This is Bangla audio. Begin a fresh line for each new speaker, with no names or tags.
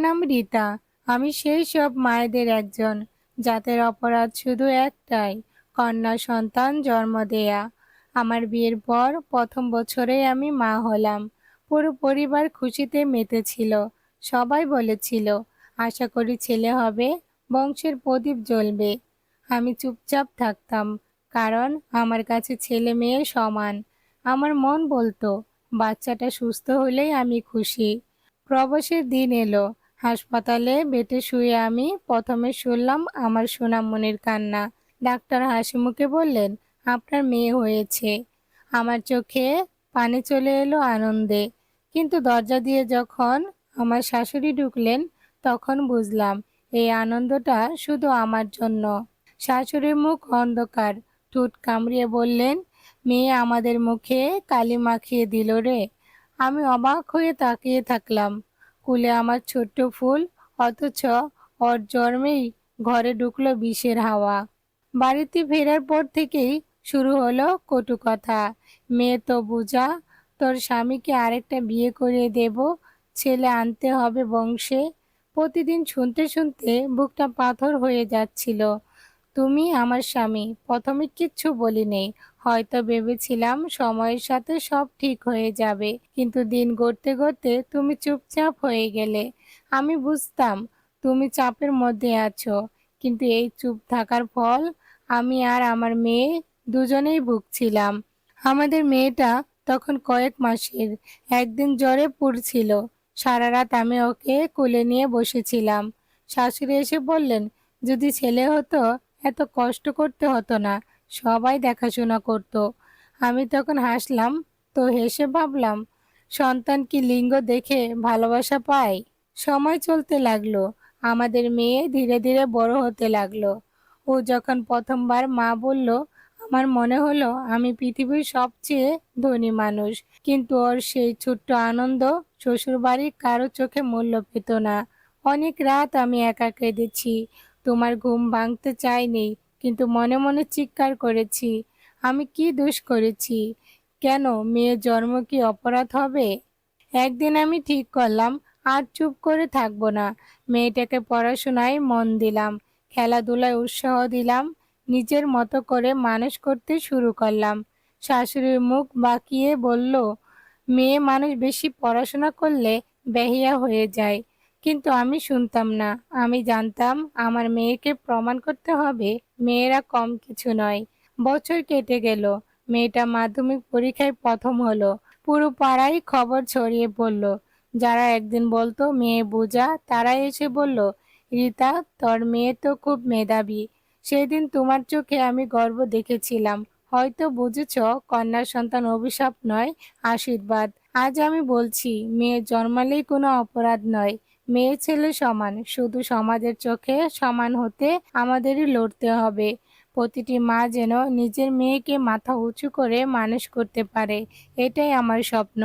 নাম রীতা। আমি সেই সব মায়েদের একজন, যাদের অপরাধ শুধু একটাই, কন্যা সন্তান জন্ম দেয়া। আমার বিয়ের পর প্রথম বছরেই আমি মা হলাম। পুরো পরিবার খুশিতে মেতেছিল, সবাই বলেছিল, আশা করি ছেলে হবে, বংশের প্রদীপ জ্বলবে। আমি চুপচাপ থাকতাম, কারণ আমার কাছে ছেলে মেয়ে সমান। আমার মন বলতো, বাচ্চাটা সুস্থ হলেই আমি খুশি। প্রবাসের দিন এলো হাসপাতালে বেটে শুয়ে আমি প্রথমে শুনলাম আমার সোনামণির কান্না। ডাক্তার হাসি মুখে বললেন, আপনার মেয়ে হয়েছে। আমার চোখে পানি চলে এলো আনন্দে। কিন্তু দরজা দিয়ে যখন আমার শাশুড়ি ঢুকলেন, তখন বুঝলাম, এই আনন্দটা শুধু আমার জন্য। শাশুড়ির মুখ অন্ধকার। ঠোঁট কামড়িয়ে বললেন, মেয়ে আমাদের মুখে কালি মাখিয়ে দিল রে। আমি অবাক হয়ে তাকিয়ে থাকলাম। কুলে আমার ছোট্ট ফুল, অথচ ওর জন্মেই ঘরে ঢুকলো বিষের হাওয়া। বাড়িতে ফেরার পর থেকেই শুরু হলো কটু কথা। মেয়ে তো বোঝা, তোর স্বামীকে আরেকটা বিয়ে করিয়ে দেব, ছেলে আনতে হবে বংশে। প্রতিদিন শুনতে শুনতে বুকটা পাথর হয়ে যাচ্ছিল। তুমি আমার স্বামী, প্রথমে কিচ্ছু বলিনি হয়তো ভেবেছিলাম সময়ের সাথে সব ঠিক হয়ে যাবে, কিন্তু দিন গড়তে গড়তে তুমি চুপচাপ হয়ে গেলে। আমি বুঝতাম তুমি চাপের মধ্যে আছো, কিন্তু এই চুপ থাকার ফল আমি আর আমার মেয়ে দুজনেই ভুগছিলাম। আমাদের মেয়েটা তখন কয়েক মাসের, একদিন জ্বরে পড়ছিল। সারা রাত আমি ওকে কোলে নিয়ে বসেছিলাম। শাশুড়ি এসে বললেন, যদি ছেলে হতো, এত কষ্ট করতে হতো না। সবাই দেখাশোনা করত। আমি তখন হাসলাম, তো হেসে ভাবলাম, সন্তান কি লিঙ্গ দেখে ভালোবাসা পায়? সময় চলতে লাগল, আমাদের মেয়ে ধীরে ধীরে বড় হতে লাগল। ও যখন প্রথমবার মা বলল, আমার মনে হলো আমি পৃথিবীর সবচেয়ে ধনী মানুষ। কিন্তু ওর সেই ছোট্ট আনন্দ শ্বশুরবাড়ির কারও চোখে মূল্য পেত না। অনেক রাত আমি একা কেঁদেছি, তোমার ঘুম ভাঙতে চাইনি কিন্তু মনে মনে চিৎকার করেছি, আমি কি দোষ করেছি? কেন? মেয়ের জন্ম কি অপরাধ হবে? একদিন আমি ঠিক করলাম, আর চুপ করে থাকব না। মেয়েটাকে পড়াশোনায় মন দিলাম, খেলাধুলায় উৎসাহ দিলাম, নিজের মতো করে মানুষ করতে শুরু করলাম। শাশুড়ির মুখ বাঁকিয়ে বলল, মেয়ে মানুষ বেশি পড়াশোনা করলে বেহিয়া হয়ে যায়। কিন্তু আমি শুনতাম না। আমি জানতাম আমার মেয়েকে প্রমাণ করতে হবে, মেয়েরা কম কিছু নয়। বছর কেটে গেল, মেয়েটা মাধ্যমিক পরীক্ষায় প্রথম হলো। পুরো পাড়ায় খবর ছড়িয়ে পড়ল। যারা একদিন বলতো, মেয়ে বোঝা তারা এসে বলল, রীতা, তোর মেয়ে তো খুব মেধাবী। সেদিন তোমার চোখে আমি গর্ব দেখেছিলাম। হয়তো বুঝেছ, কন্যার সন্তান অভিশাপ নয়, আশীর্বাদ। আজ আমি বলছি, মেয়ে জন্মালেই কোনো অপরাধ নয়। মেয়ে ছেলে সমান, শুধু সমাজের চোখে সমান হতে আমাদেরই লড়তে হবে। প্রতিটি মা যেন নিজের মেয়েকে মাথা উঁচু করে মানুষ করতে পারে, এটাই আমার স্বপ্ন।